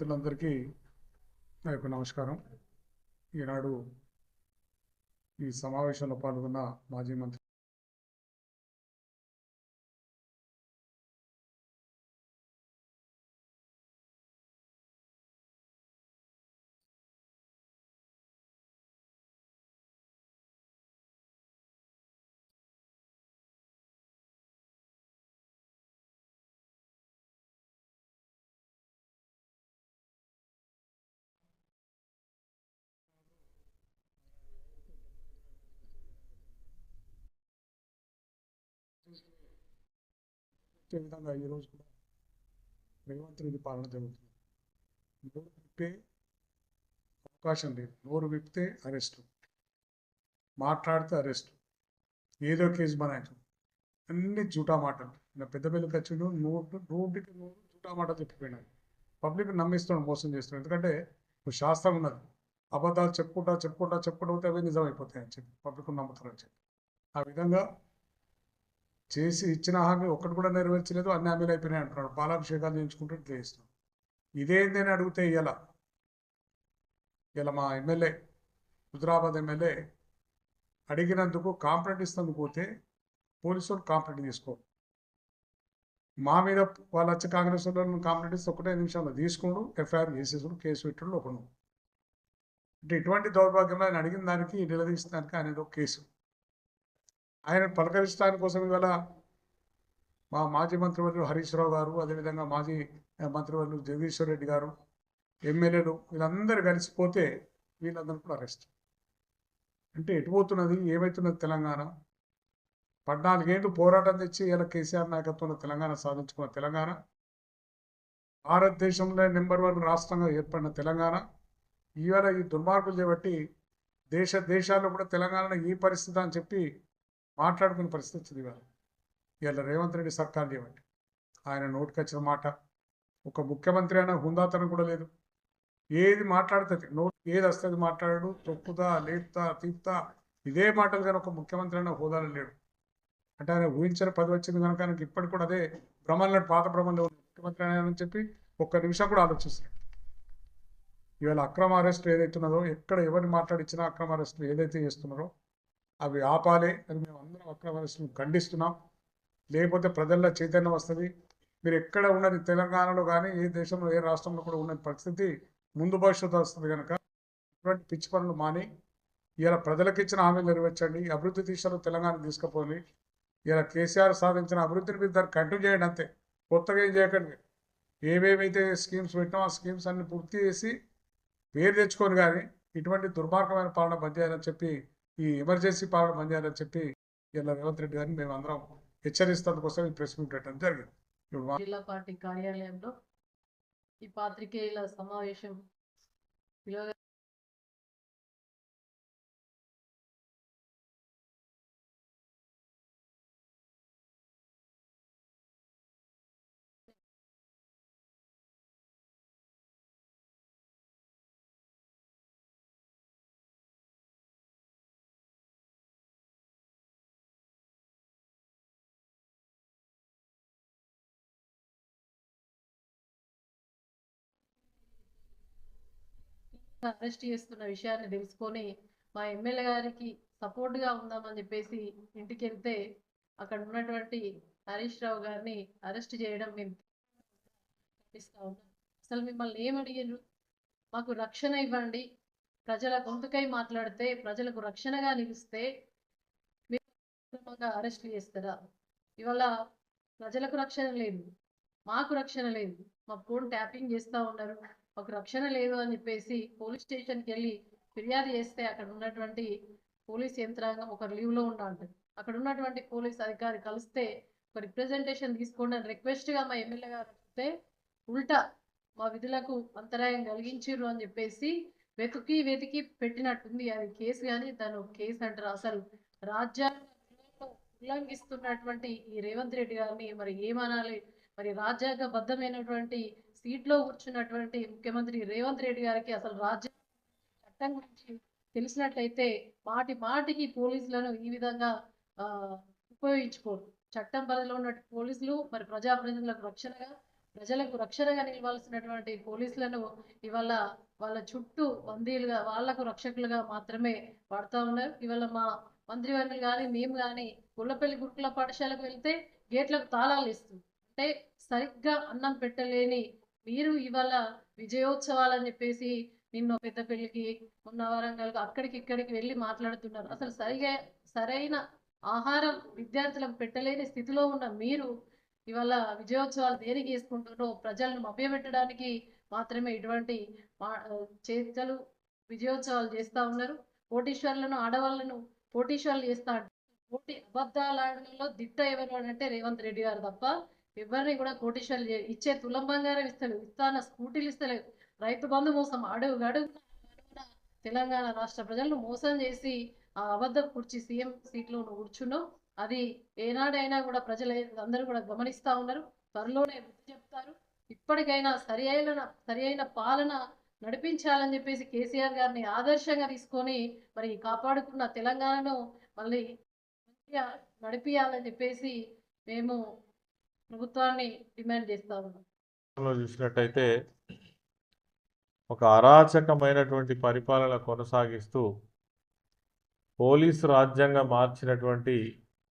మిత్రులందరికీ నా యొక్క నమస్కారం. ఈనాడు ఈ సమావేశంలో పాల్గొన్న మాజీ మంత్రి ఇదే విధంగా ఈరోజు కూడా రేవంత్ పాలన జరుగుతుంది. నోరు విప్పే అవకాశం లేదు. నోరు విప్పితే అరెస్టు మాట్లాడితే అరెస్టు ఏదో కేసు బనాయించు. అన్ని జూటా మాటలు. నా పెద్ద పెళ్ళికి వచ్చిండు నోటు నోటికి నోరు జూటా మాటలు చెప్పిపోయినాడు పబ్లిక్ నమ్మిస్తున్నాడు మోసం చేస్తున్నాడు ఎందుకంటే శాస్త్రం ఉన్నది. అబద్ధాలు చెప్పుకుంటా చెప్పుకుంటా చెప్పుకుంటా పోతే అవి నిజం అయిపోతాయని అని చెప్పి పబ్లిక్ నమ్ముతారని చెప్పి. ఆ విధంగా చేసి ఇచ్చిన హామీ ఒక్కటి కూడా నెరవేర్చలేదు అన్ని హామీలు అయిపోయినాయి అంటున్నాడు. పాలాభిషేకాలు చేయించుకుంటూ ఇట్లా ఇదేంది ఇదేందని అడిగితే ఇలా ఇలా మా ఎమ్మెల్యే హుజరాబాద్ ఎమ్మెల్యే అడిగినందుకు కాంప్లైంట్ ఇస్తాను పోతే పోలీసు వాళ్ళు కాంప్లైంట్ తీసుకో మా మీద వాళ్ళు వచ్చి కాంగ్రెస్ వాళ్ళని కాంప్లైంట్ ఇస్తే ఒకటే నిమిషంలో తీసుకుండు ఎఫ్ఐఆర్ చేసేసుడు కేసు పెట్టడం ఒకడు అంటే ఇటువంటి దౌర్భాగ్యంలో ఆయన అడిగిన దానికి నిలదీసిన దానికి అనేది ఒక కేసు. ఆయన పలకరించడానికి కోసం ఇవాళ మా మాజీ మంత్రివర్యులు హరీష్ రావు గారు అదేవిధంగా మాజీ మంత్రివర్యులు జగదీశ్వర్ రెడ్డి గారు ఎమ్మెల్యేలు వీళ్ళందరూ కలిసిపోతే వీళ్ళందరూ కూడా అరెస్ట్. అంటే ఎటు పోతున్నది ఏమవుతున్నది తెలంగాణ? పద్నాలుగేళ్ళు పోరాటం తెచ్చి ఇలా కేసీఆర్ నాయకత్వంలో తెలంగాణ సాధించుకున్న తెలంగాణ. భారతదేశంలో నెంబర్ వన్ రాష్ట్రంగా ఏర్పడిన తెలంగాణ. ఇవాళ ఈ దుర్మార్గులు చేపట్టి దేశ దేశాల్లో కూడా తెలంగాణ ఈ పరిస్థితి అని చెప్పి మాట్లాడుకునే పరిస్థితి వచ్చింది ఇవాళ ఇవాళ రేవంత్ రెడ్డి సర్కార్ ఏమంటే ఆయన నోటికి వచ్చిన మాట ఒక ముఖ్యమంత్రి అయినా హుందాతనం కూడా లేదు. ఏది మాట్లాడుతుంది నోట్ ఏది వస్తుంది మాట్లాడాడు తొక్కుతా లేపుతా తీపుతా ఇదే మాటలు కానీ ఒక ముఖ్యమంత్రి అయినా హోదాలో లేడు. అంటే ఆయన ఊహించిన పది వచ్చింది కనుక ఆయనకి ఇప్పటికి కూడా అదే భ్రమల్లో పాత భ్రమంలో ముఖ్యమంత్రి అని చెప్పి ఒక్క నిమిషం కూడా ఆలోచిస్తున్నాడు ఇవాళ అక్రమ అరెస్ట్ ఏదైతున్నదో ఎక్కడ ఎవరిని మాట్లాడించినా అక్రమ అరెస్టులు ఏదైతే చేస్తున్నారో అవి ఆపాలి. అని మేము అందరం అక్రమ ఖండిస్తున్నాం. లేకపోతే ప్రజల్లో చైతన్యం వస్తుంది. మీరు ఎక్కడ ఉన్నది తెలంగాణలో కానీ ఏ దేశంలో ఏ రాష్ట్రంలో కూడా ఉన్న పరిస్థితి ముందు భవిష్యత్తు వస్తుంది కనుక ఇటువంటి పిచ్చి పనులు మాని ఇలా ప్రజలకు ఇచ్చిన హామీలు నెరవేర్చండి. అభివృద్ధి దిశలో తెలంగాణ తీసుకుపోయి ఇలా కేసీఆర్ సాధించిన అభివృద్ధిని మీరు దాన్ని కంటిన్యూ చేయండి అంతే. కొత్తగా ఏం చేయకండి. ఏవేవైతే స్కీమ్స్ పెట్టినా ఆ స్కీమ్స్ అన్ని పూర్తి చేసి పేరు తెచ్చుకొని కానీ ఇటువంటి దుర్మార్గమైన పాలన బంద్ చేయాలని చెప్పి ఈ ఎమర్జెన్సీ పాలన బంద్ చెప్పి ఇలా రేవంత్ రెడ్డి గారిని మేము అందరం హెచ్చరిస్తందుకోసం ఈ ప్రెస్ మీట్ పెట్టడం జరిగింది. జిల్లా పార్టీ కార్యాలయంలో ఈ పాత్రికేయుల సమావేశం అరెస్ట్ చేస్తున్న విషయాన్ని తెలుసుకొని మా ఎమ్మెల్యే గారికి సపోర్ట్గా ఉందామని చెప్పేసి ఇంటికి వెళ్తే అక్కడ ఉన్నటువంటి హరీష్ రావు గారిని అరెస్ట్ చేయడం మేము కనిపిస్తూ ఉన్నాం. అసలు మిమ్మల్ని ఏం అడిగారు మాకు రక్షణ ఇవ్వండి. ప్రజల గొంతుకై మాట్లాడితే ప్రజలకు రక్షణగా నిలిస్తే మీరు అరెస్ట్ చేస్తారా? ఇవాళ ప్రజలకు రక్షణ లేదు. మాకు రక్షణ లేదు. మా ఫోన్ ట్యాపింగ్ చేస్తూ ఉన్నారు. ఒక రక్షణ లేదు అని చెప్పేసి పోలీస్ స్టేషన్కి వెళ్ళి ఫిర్యాదు చేస్తే అక్కడ ఉన్నటువంటి పోలీస్ యంత్రాంగం ఒక లీవ్లో ఉండాలి అక్కడ ఉన్నటువంటి పోలీస్ అధికారి కలిస్తే ఒక రిప్రజెంటేషన్ తీసుకోండి అని రిక్వెస్ట్గా మా ఎమ్మెల్యే గారు చెప్తే ఉల్టా మా విధులకు అంతరాయం కలిగించారు అని చెప్పేసి వెతికి వెతికి పెట్టినట్టుంది. అది కేసు కానీ తను కేసు అంటారు. అసలు రాజ్యాంగ ఉల్లంఘిస్తున్నటువంటి ఈ రేవంత్ రెడ్డి గారిని మరి ఏమనాలి? మరి రాజ్యాంగబద్ధమైనటువంటి సీట్లో కూర్చున్నటువంటి ముఖ్యమంత్రి రేవంత్ రెడ్డి గారికి అసలు రాజ్య చట్టం గురించి తెలిసినట్లయితే మాటి మాటికి పోలీసులను ఈ విధంగా ఉపయోగించుకోరు. చట్టం పరిధిలో ఉన్న పోలీసులు మరి ప్రజాప్రతినిధులకు రక్షణగా ప్రజలకు రక్షణగా నిలవాల్సినటువంటి పోలీసులను ఇవాళ వాళ్ళ చుట్టూ బందీలుగా వాళ్ళకు రక్షకులుగా మాత్రమే వాడుతూ ఉన్నారు. ఇవాళ మా మంత్రివర్యులు కానీ మేము కానీ గుళ్ళపల్లి గురుకుల పాఠశాలకు వెళ్తే గేట్లకు తాళాలు ఇస్తుంది అంటే సరిగ్గా అన్నం పెట్టలేని మీరు ఇవాళ విజయోత్సవాలు అని చెప్పేసి నిన్న పెద్ద పెళ్ళికి ఉన్న వరంగల్ అక్కడికి ఇక్కడికి వెళ్ళి మాట్లాడుతున్నారు. అసలు సరిగా సరైన ఆహారం విద్యార్థులకు పెట్టలేని స్థితిలో ఉన్న మీరు ఇవాళ విజయోత్సవాలు దేనికి చేసుకుంటున్నారో ప్రజలను మభ్యపెట్టడానికి మాత్రమే ఇటువంటి మా- చేతలు విజయోత్సవాలు చేస్తూ ఉన్నారు. కోటీశ్వర్లను ఆడవాళ్ళను కోటీశ్వర్లు చేస్తా పోటీ కోటి అబద్ధాలు దిట్ట ఎవరు అని అంటే రేవంత్ రెడ్డి గారు తప్ప ఎవరిని కూడా కోటీశ్వర్లు చే- ఇచ్చే తులం బంగారం ఇస్తలేదు ఇస్తాన స్కూటీలు ఇస్తలేదు రైతు బంధు మోసం అడుగు అడుగున తెలంగాణ రాష్ట్ర ప్రజలను మోసం చేసి ఆ అబద్ధ కుర్చీ సీఎం సీట్లో నువ్వు కూర్చున్నావు. అది ఏనాడైనా కూడా ప్రజలు అందరూ కూడా గమనిస్తూ ఉన్నారు. త్వరలోనే బుద్ధి చెప్తారు. ఇప్పటికైనా సరి అయిన సరి అయిన పాలన నడిపించాలని చెప్పేసి కేసీఆర్ గారిని ఆదర్శంగా తీసుకొని మరి కాపాడుకున్న తెలంగాణను మళ్ళీ మంచిగా నడిపియాలని చెప్పేసి మేము ప్రభుత్వాన్ని డిమాండ్ చేస్తా ఉన్నాం. చూసినట్టయితే ఒక అరాచకమైనటువంటి పరిపాలన కొనసాగిస్తూ పోలీసు రాజ్యంగా మార్చినటువంటి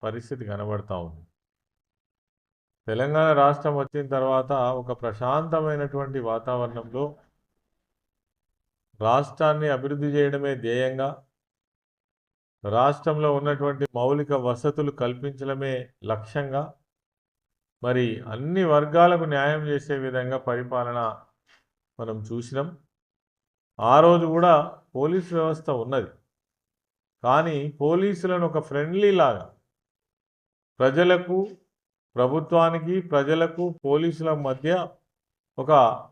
పరిస్థితి కనబడతా ఉంది. తెలంగాణ రాష్ట్రం వచ్చిన తర్వాత ఒక ప్రశాంతమైనటువంటి వాతావరణంలో రాష్ట్రాన్ని అభివృద్ధి చేయడమే ధ్యేయంగా రాష్ట్రంలో ఉన్నటువంటి మౌలిక వసతులు కల్పించడమే లక్ష్యంగా మరి అన్ని వర్గాలకు న్యాయం చేసే విధంగా పరిపాలన మనం చూసినాం. ఆ రోజు కూడా పోలీస్ వ్యవస్థ ఉన్నది. కానీ పోలీసులను ఒక ఫ్రెండ్లీ లాగా ప్రజలకు ప్రభుత్వానికి ప్రజలకు పోలీసుల మధ్య ఒక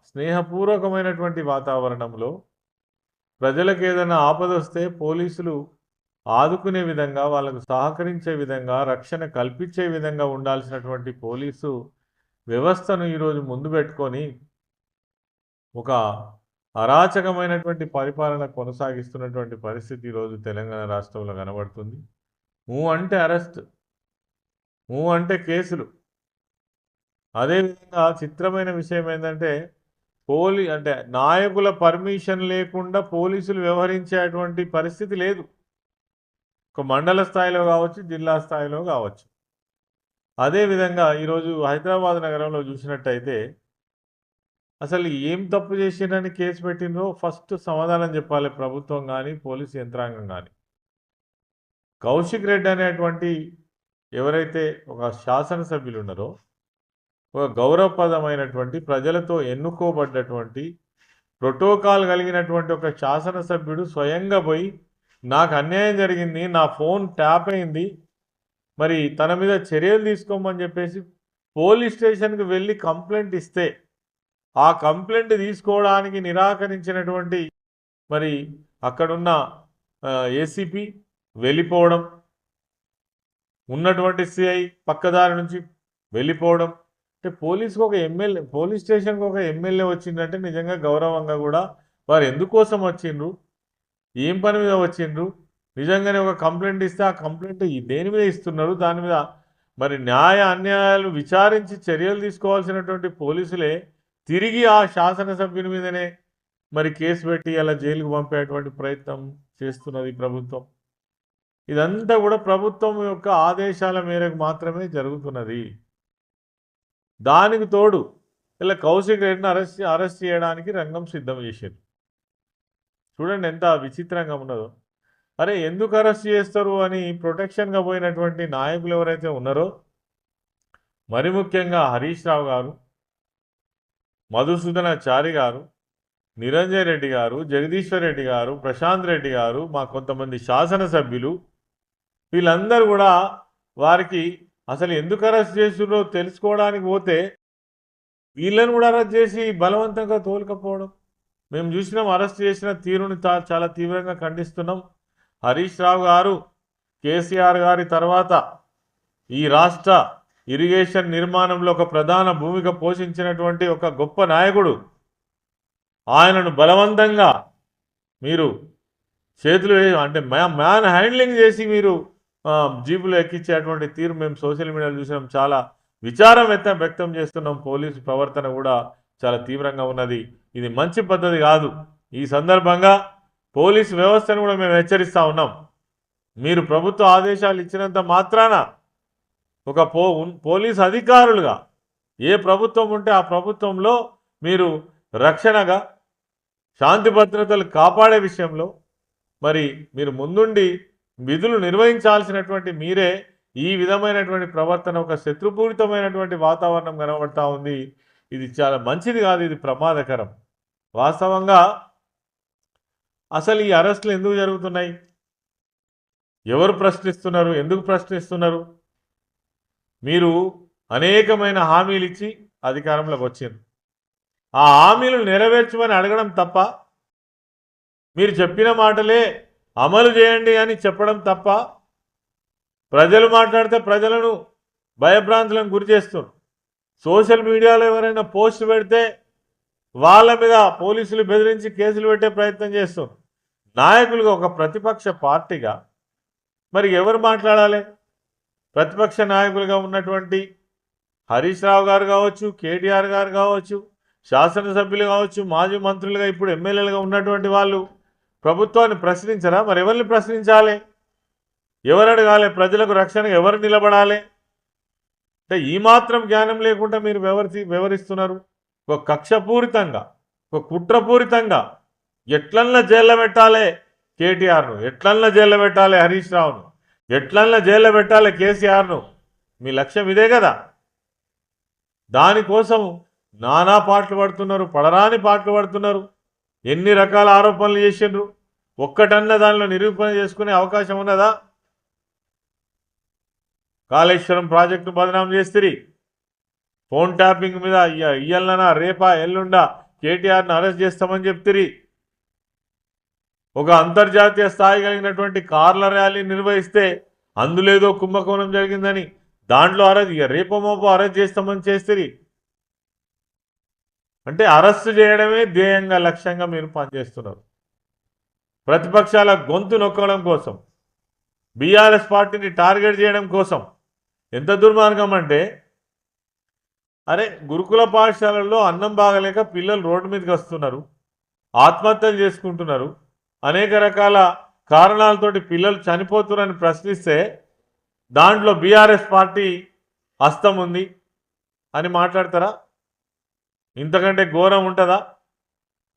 స్నేహపూర్వకమైనటువంటి వాతావరణంలో ప్రజలకు ఏదైనా ఆపద వస్తే పోలీసులు ఆదుకునే విధంగా వాళ్ళకు సహకరించే విధంగా రక్షణ కల్పించే విధంగా ఉండాల్సినటువంటి పోలీసు వ్యవస్థను ఈరోజు ముందు పెట్టుకొని ఒక అరాచకమైనటువంటి పరిపాలన కొనసాగిస్తున్నటువంటి పరిస్థితి ఈరోజు తెలంగాణ రాష్ట్రంలో కనబడుతుంది. మూ అంటే అరెస్ట్ మూ అంటే కేసులు. అదేవిధంగా చిత్రమైన విషయం ఏంటంటే పోలీ అంటే నాయకుల పర్మిషన్ లేకుండా పోలీసులు వ్యవహరించేటువంటి పరిస్థితి లేదు. ఒక మండల స్థాయిలో కావచ్చు జిల్లా స్థాయిలో కావచ్చు. అదేవిధంగా ఈరోజు హైదరాబాద్ నగరంలో చూసినట్టయితే అసలు ఏం తప్పు చేసిండని కేసు పెట్టిందో ఫస్ట్ సమాధానం చెప్పాలి ప్రభుత్వం కానీ పోలీస్ యంత్రాంగం కానీ కౌశిక్ రెడ్డి అనేటువంటి ఎవరైతే ఒక శాసనసభ్యులు ఉన్నారో ఒక గౌరవప్రదమైనటువంటి ప్రజలతో ఎన్నుకోబడ్డటువంటి ప్రోటోకాల్ కలిగినటువంటి ఒక శాసనసభ్యుడు స్వయంగా పోయి నాకు అన్యాయం జరిగింది నా ఫోన్ ట్యాప్ అయింది మరి తన మీద చర్యలు తీసుకోమని చెప్పేసి పోలీస్ స్టేషన్కి వెళ్ళి కంప్లైంట్ ఇస్తే ఆ కంప్లైంట్ తీసుకోవడానికి నిరాకరించినటువంటి మరి అక్కడున్న ఏసీపీ వెళ్ళిపోవడం ఉన్నటువంటి సిఐ పక్కదారి నుంచి వెళ్ళిపోవడం అంటే పోలీసుకు ఒక ఎమ్మెల్యే పోలీస్ స్టేషన్కి ఒక ఎమ్మెల్యే వచ్చిందంటే నిజంగా గౌరవంగా కూడా వారు ఎందుకోసం వచ్చిండ్రు? ఏం పని మీద వచ్చిండ్రు? నిజంగానే ఒక కంప్లైంట్ ఇస్తే ఆ కంప్లైంట్ దేని మీద ఇస్తున్నారు? దాని మీద మరి న్యాయ అన్యాయాలు విచారించి చర్యలు తీసుకోవాల్సినటువంటి పోలీసులే తిరిగి ఆ శాసనసభ్యుని మీదనే మరి కేసు పెట్టి అలా జైలుకు పంపేటువంటి ప్రయత్నం చేస్తున్నది ప్రభుత్వం. ఇదంతా కూడా ప్రభుత్వం యొక్క ఆదేశాల మేరకు మాత్రమే జరుగుతున్నది. దానికి తోడు ఇలా కౌశిక్ రెడ్డిని అరెస్ట్ అరెస్ట్ చేయడానికి రంగం సిద్ధం చేశారు చూడండి ఎంత విచిత్రంగా ఉన్నదో. అరే ఎందుకు అరెస్ట్ చేస్తారు అని ప్రొటెక్షన్గా పోయినటువంటి నాయకులు ఎవరైతే ఉన్నారో? మరి ముఖ్యంగా హరీష్ రావు గారు మధుసూదన చారి గారు నిరంజన్ రెడ్డి గారు జగదీశ్వర్ రెడ్డి గారు ప్రశాంత్ రెడ్డి గారు మా కొంతమంది శాసనసభ్యులు వీళ్ళందరూ కూడా వారికి అసలు ఎందుకు అరెస్ట్ చేస్తున్నారో తెలుసుకోవడానికి పోతే వీళ్ళని కూడా అరెస్ట్ చేసి బలవంతంగా తోలుకపోవడం. మేము చూసినాం అరెస్ట్ చేసిన తీరుని చాలా తీవ్రంగా ఖండిస్తున్నాం. హరీష్ రావు గారు కేసీఆర్ గారి తర్వాత ఈ రాష్ట్ర ఇరిగేషన్ నిర్మాణంలో ఒక ప్రధాన భూమిక పోషించినటువంటి ఒక గొప్ప నాయకుడు. ఆయనను బలవంతంగా మీరు చేతులు అంటే మ్యా- మ్యాన్ హ్యాండ్లింగ్ చేసి మీరు ఆ, జీపులో ఎక్కించేటువంటి తీరు మేము సోషల్ మీడియాలో చూసినాం. చాలా విచారం వ్యక్తం వ్యక్తం చేస్తున్నాం. పోలీసు ప్రవర్తన కూడా చాలా తీవ్రంగా ఉన్నది. ఇది మంచి పద్ధతి కాదు. ఈ సందర్భంగా పోలీస్ వ్యవస్థను కూడా మేము హెచ్చరిస్తా ఉన్నాం. మీరు ప్రభుత్వ ఆదేశాలు ఇచ్చినంత మాత్రాన ఒక పో పోలీస్ అధికారులుగా ఏ ప్రభుత్వం ఉంటే ఆ ప్రభుత్వంలో మీరు రక్షణగా శాంతి భద్రతలు కాపాడే విషయంలో మరి మీరు ముందుండి విధులు నిర్వహించాల్సినటువంటి మీరే ఈ విధమైనటువంటి ప్రవర్తన ఒక శత్రుపూరితమైనటువంటి వాతావరణం కనబడతా ఉంది. ఇది చాలా మంచిది కాదు ఇది ప్రమాదకరం. వాస్తవంగా అసలు ఈ అరెస్టులు ఎందుకు జరుగుతున్నాయి? ఎవరు ప్రశ్నిస్తున్నారు? ఎందుకు ప్రశ్నిస్తున్నారు? మీరు అనేకమైన హామీలు ఇచ్చి అధికారంలోకి వచ్చారు ఆ హామీలు నెరవేర్చమని అడగడం తప్ప మీరు చెప్పిన మాటలే అమలు చేయండి అని చెప్పడం తప్ప ప్రజలు మాట్లాడితే ప్రజలను భయభ్రాంతులను గురి చేస్తున్నారు. సోషల్ మీడియాలో ఎవరైనా పోస్ట్ పెడితే వాళ్ళ మీద పోలీసులు బెదిరించి కేసులు పెట్టే ప్రయత్నం చేస్తున్నారు నాయకులుగా ఒక ప్రతిపక్ష పార్టీగా మరి ఎవరు మాట్లాడాలి? ప్రతిపక్ష నాయకులుగా ఉన్నటువంటి హరీష్ రావు గారు కావచ్చు కేటీఆర్ గారు కావచ్చు శాసనసభ్యులు కావచ్చు మాజీ మంత్రులుగా ఇప్పుడు ఎమ్మెల్యేలుగా ఉన్నటువంటి వాళ్ళు ప్రభుత్వాన్ని ప్రశ్నించరా? మరి ఎవరిని ప్రశ్నించాలి? ఎవరు అడగాలి? ప్రజలకు రక్షణగా ఎవరు నిలబడాలి? అంటే ఈ మాత్రం జ్ఞానం లేకుండా మీరు వివరి వివరిస్తున్నారు ఒక కక్షపూరితంగా ఒక కుట్రపూరితంగా ఎట్లన్నా జైల్లో పెట్టాలి కేటీఆర్ను ఎట్లన్నా జైల్లో పెట్టాలి హరీష్ రావును ఎట్లన్నా జైల్లో పెట్టాలి కేసీఆర్ను. మీ లక్ష్యం ఇదే కదా. దానికోసం నానా పాటలు పడుతున్నారు పడరాని పాటలు పడుతున్నారు. ఎన్ని రకాల ఆరోపణలు చేసిండ్రు? ఒక్కటన్నా దానిలో నిరూపణ చేసుకునే అవకాశం ఉన్నదా? కాళేశ్వరం ప్రాజెక్టు బదనాం చేస్తుంది ఫోన్ ట్యాపింగ్ మీద ఇయ్య- ఇయ్యలనా రేపా ఎల్లుండా కేటీఆర్ను అరెస్ట్ చేస్తామని చెప్తిరి. ఒక అంతర్జాతీయ స్థాయి కలిగినటువంటి కార్ల ర్యాలీ నిర్వహిస్తే అందులేదో కుంభకోణం జరిగిందని దాంట్లో అరెస్ట్ ఇక రేపమోపో అరెస్ట్ చేస్తామని చేస్తుంది అంటే అరెస్టు చేయడమే ధ్యేయంగా లక్ష్యంగా మీరు పనిచేస్తున్నారు. ప్రతిపక్షాల గొంతు నొక్కడం కోసం బీఆర్ఎస్ పార్టీని టార్గెట్ చేయడం కోసం ఎంత దుర్మార్గం అంటే అరే గురుకుల పాఠశాలల్లో అన్నం బాగలేక పిల్లలు రోడ్డు మీదకి వస్తున్నారు ఆత్మహత్యలు చేసుకుంటున్నారు అనేక రకాల కారణాలతోటి పిల్లలు చనిపోతున్నారని ప్రశ్నిస్తే దాంట్లో బీఆర్ఎస్ పార్టీ హస్తం ఉంది అని మాట్లాడతారా? ఇంతకంటే ఘోరం ఉంటుందా?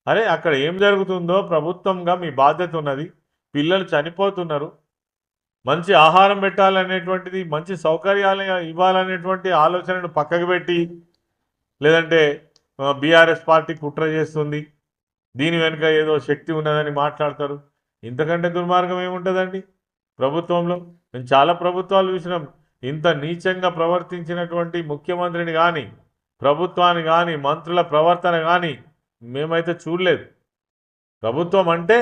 అరే అక్కడ ఏం జరుగుతుందో ప్రభుత్వంగా మీ బాధ్యత ఉన్నది. పిల్లలు చనిపోతున్నారు మంచి ఆహారం పెట్టాలనేటువంటిది మంచి సౌకర్యాలు ఇవ్వాలనేటువంటి ఆలోచనను పక్కకు పెట్టి లేదంటే బీఆర్ఎస్ పార్టీ కుట్ర చేస్తుంది. దీని వెనుక ఏదో శక్తి ఉన్నదని మాట్లాడతారు. ఇంతకంటే దుర్మార్గం ఏముంటుందండి ప్రభుత్వంలో? మేము చాలా ప్రభుత్వాలు చూసినాం. ఇంత నీచంగా ప్రవర్తించినటువంటి ముఖ్యమంత్రిని కానీ ప్రభుత్వాన్ని కానీ మంత్రుల ప్రవర్తన కానీ మేమైతే చూడలేదు. ప్రభుత్వం అంటే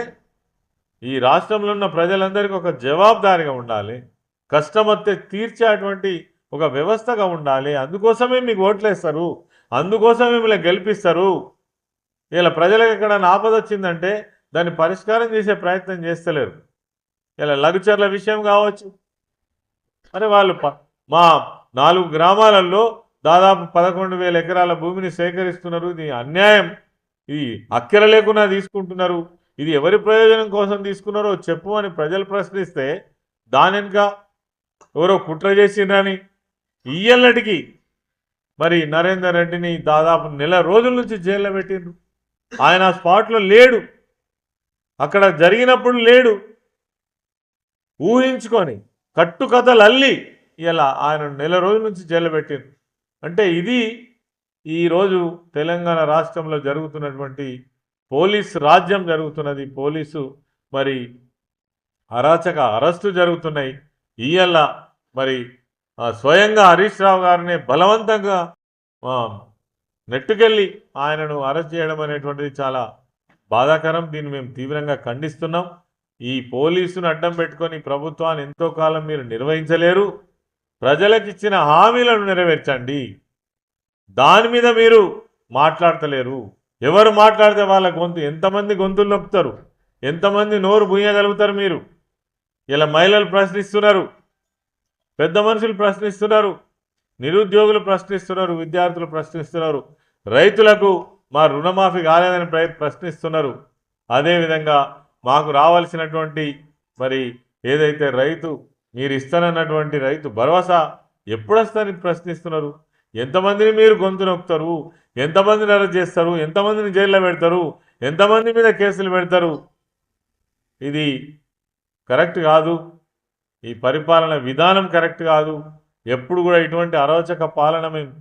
ఈ రాష్ట్రంలో ఉన్న ప్రజలందరికీ ఒక జవాబుదారిగా ఉండాలి. కష్టం తీర్చేటువంటి ఒక వ్యవస్థగా ఉండాలి. అందుకోసమే మీకు ఓట్లేస్తారు. అందుకోసమే మిమ్మల్ని గెలిపిస్తారు. ఇలా ప్రజలకు ఎక్కడ ఆపద వచ్చిందంటే దాన్ని పరిష్కారం చేసే ప్రయత్నం చేస్తలేరు. ఇలా లఘుచర్ల విషయం కావచ్చు. మరి వాళ్ళు ప- మా నాలుగు గ్రామాలలో దాదాపు పదకొండు వేల ఎకరాల భూమిని సేకరిస్తున్నారు. ఇది అన్యాయం. ఇది అక్కెర లేకుండా తీసుకుంటున్నారు. ఇది ఎవరి ప్రయోజనం కోసం తీసుకున్నారో చెప్పు అని ప్రజలు ప్రశ్నిస్తే దాని ఎవరో కుట్ర చేసిండ్రని ఇయ్యల్లటికి మరి నరేందర్ రెడ్డిని దాదాపు నెల రోజుల నుంచి జైల్లో పెట్టిండ్రు. ఆయన ఆ స్పాట్లో లేడు. అక్కడ జరిగినప్పుడు లేడు. ఊహించుకొని కట్టుకథలు అల్లి ఇలా ఆయన నెల రోజుల నుంచి జైలు పెట్టిండ్రు. అంటే ఇది ఈరోజు తెలంగాణ రాష్ట్రంలో జరుగుతున్నటువంటి పోలీస్ రాజ్యం జరుగుతున్నది పోలీసు మరి అరాచక అరెస్టు జరుగుతున్నాయి. ఇయ్యల్ల మరి స్వయంగా హరీష్ రావు గారిని బలవంతంగా నెట్టుకెళ్ళి ఆయనను అరెస్ట్ చేయడం అనేటువంటిది చాలా బాధాకరం. దీన్ని మేము తీవ్రంగా ఖండిస్తున్నాం. ఈ పోలీసును అడ్డం పెట్టుకొని ప్రభుత్వాన్ని ఎంతో కాలం మీరు నిర్వహించలేరు. ప్రజలకు ఇచ్చిన హామీలను నెరవేర్చండి. దాని మీద మీరు మాట్లాడతలేరు. ఎవరు మాట్లాడితే వాళ్ళ గొంతు? ఎంతమంది గొంతులు నొప్పుతారు ఎంతమంది నోరు బుయ్యగలుగుతారు మీరు? ఇలా మహిళలు ప్రశ్నిస్తున్నారు. పెద్ద మనుషులు ప్రశ్నిస్తున్నారు. నిరుద్యోగులు ప్రశ్నిస్తున్నారు. విద్యార్థులు ప్రశ్నిస్తున్నారు. రైతులకు మా రుణమాఫీ కాలేదని ప్రశ్నిస్తున్నారు. అదేవిధంగా మాకు రావాల్సినటువంటి మరి ఏదైతే రైతు మీరు ఇస్తానన్నటువంటి రైతు భరోసా ఎప్పుడొస్తారని ప్రశ్నిస్తున్నారు? ఎంతమందిని మీరు గొంతు నొక్కుతారు? ఎంతమందిని అరెస్ట్ చేస్తారు? ఎంతమందిని జైల్లో పెడతారు? ఎంతమంది మీద కేసులు పెడతారు? ఇది కరెక్ట్ కాదు. ఈ పరిపాలన విధానం కరెక్ట్ కాదు. ఎప్పుడు కూడా ఇటువంటి అరోచక పాలన మేము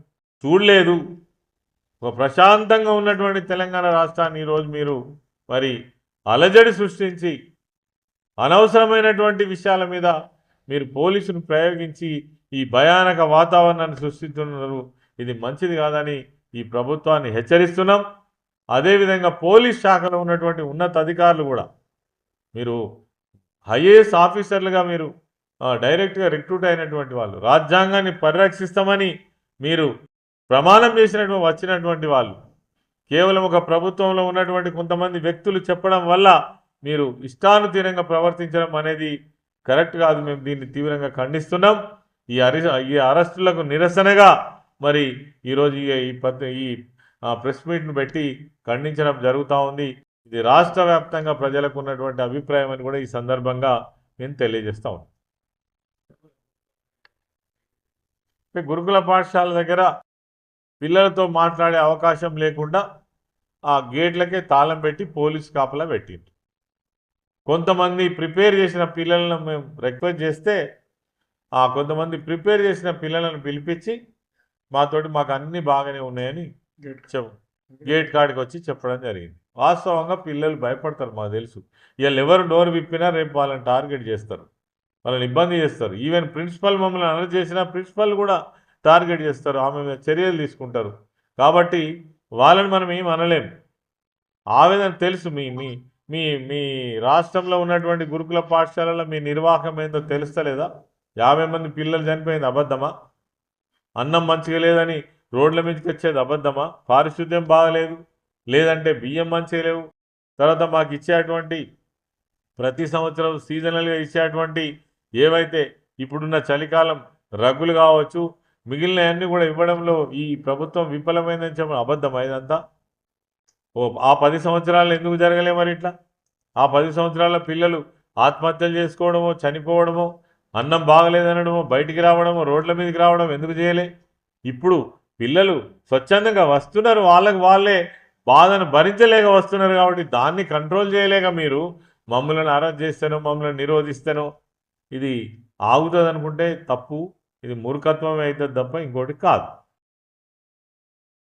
చూడలేదు. ఒక ప్రశాంతంగా ఉన్నటువంటి తెలంగాణ రాష్ట్రాన్ని ఈరోజు మీరు మరి అలజడి సృష్టించి అనవసరమైనటువంటి విషయాల మీద మీరు పోలీసును ప్రయోగించి ఈ భయానక వాతావరణాన్ని సృష్టిస్తున్నారు ఇది మంచిది కాదని ఈ ప్రభుత్వాన్ని హెచ్చరిస్తున్నాం. అదేవిధంగా పోలీస్ శాఖలో ఉన్నటువంటి ఉన్నత అధికారులు కూడా మీరు ఐఏఎస్ ఆఫీసర్లుగా మీరు డైరెక్ట్గా రిక్రూట్ అయినటువంటి వాళ్ళు రాజ్యాంగాన్ని పరిరక్షిస్తామని మీరు ప్రమాణం చేసినటువంటి వచ్చినటువంటి వాళ్ళు కేవలం ఒక ప్రభుత్వంలో ఉన్నటువంటి కొంతమంది వ్యక్తులు చెప్పడం వల్ల మీరు ఇష్టానుతీరంగా ప్రవర్తించడం అనేది కరెక్ట్ కాదు. మేము దీన్ని తీవ్రంగా ఖండిస్తున్నాం. ఈ అరి ఈ అరెస్టులకు నిరసనగా మరి ఈరోజు ఈ ఈ ఈ ప్రెస్ మీట్ను పెట్టి ఖండించడం జరుగుతూ ఉంది. ఇది రాష్ట్ర వ్యాప్తంగా ప్రజలకు ఉన్నటువంటి అభిప్రాయం అని కూడా ఈ సందర్భంగా నేను తెలియజేస్తా ఉన్నాను గురుకుల పాఠశాల దగ్గర పిల్లలతో మాట్లాడే అవకాశం లేకుండా ఆ గేట్లకే తాళం పెట్టి పోలీస్ కాపలా పెట్టిండ్రు. కొంతమంది ప్రిపేర్ చేసిన పిల్లలను మేము రిక్వెస్ట్ చేస్తే కొంతమంది ప్రిపేర్ చేసిన పిల్లలను పిలిపించి మాతోటి మాకు అన్నీ బాగానే ఉన్నాయని చెప్పు. గేట్ కాడికి వచ్చి చెప్పడం జరిగింది. వాస్తవంగా పిల్లలు భయపడతారు మాకు తెలుసు. వీళ్ళు ఎవరు డోర్ విప్పినా రేపు వాళ్ళని టార్గెట్ చేస్తారు. వాళ్ళని ఇబ్బంది చేస్తారు. ఈవెన్ ప్రిన్సిపల్ మమ్మల్ని అరెస్ట్ చేసిన ప్రిన్సిపల్ కూడా టార్గెట్ చేస్తారు. ఆమె మీద చర్యలు తీసుకుంటారు. కాబట్టి వాళ్ళని మనం ఏం అనలేం ఆవేదన తెలుసు మీ మీ మీ మీ రాష్ట్రంలో ఉన్నటువంటి గురుకుల పాఠశాలలో మీ నిర్వాహకం ఏందో తెలుస్తలేదా? యాభై మంది పిల్లలు చనిపోయింది అబద్ధమా? అన్నం మంచిగా లేదని రోడ్ల మీదకి వచ్చేది అబద్ధమా? పారిశుద్ధ్యం బాగలేదు లేదంటే బియ్యం మంచిగా లేవు. తర్వాత మాకు ఇచ్చేటువంటి ప్రతి సంవత్సరం సీజనల్గా ఇచ్చేటువంటి ఏవైతే ఇప్పుడున్న చలికాలం రగ్గులు కావచ్చు మిగిలిన అన్నీ కూడా ఇవ్వడంలో ఈ ప్రభుత్వం విఫలమైందని చెప్పిన అబద్ధం ఇదంతా? ఓ ఆ పది సంవత్సరాలు ఎందుకు జరగలే మరి ఇట్లా? ఆ పది సంవత్సరాల పిల్లలు ఆత్మహత్యలు చేసుకోవడమో చనిపోవడమో అన్నం బాగలేదనడము బయటికి రావడము రోడ్ల మీదకి రావడం ఎందుకు చేయలే? ఇప్పుడు పిల్లలు స్వచ్ఛందంగా వస్తున్నారు వాళ్ళకి వాళ్ళే బాధను భరించలేక వస్తున్నారు కాబట్టి దాన్ని కంట్రోల్ చేయలేక మీరు మమ్మల్ని అరెస్ట్ చేస్తాను మమ్మల్ని నిరోధిస్తానో ఇది ఆగుతుంది అనుకుంటే తప్పు ఇది మూర్ఖత్వం అవుతుంది తప్ప ఇంకోటి కాదు.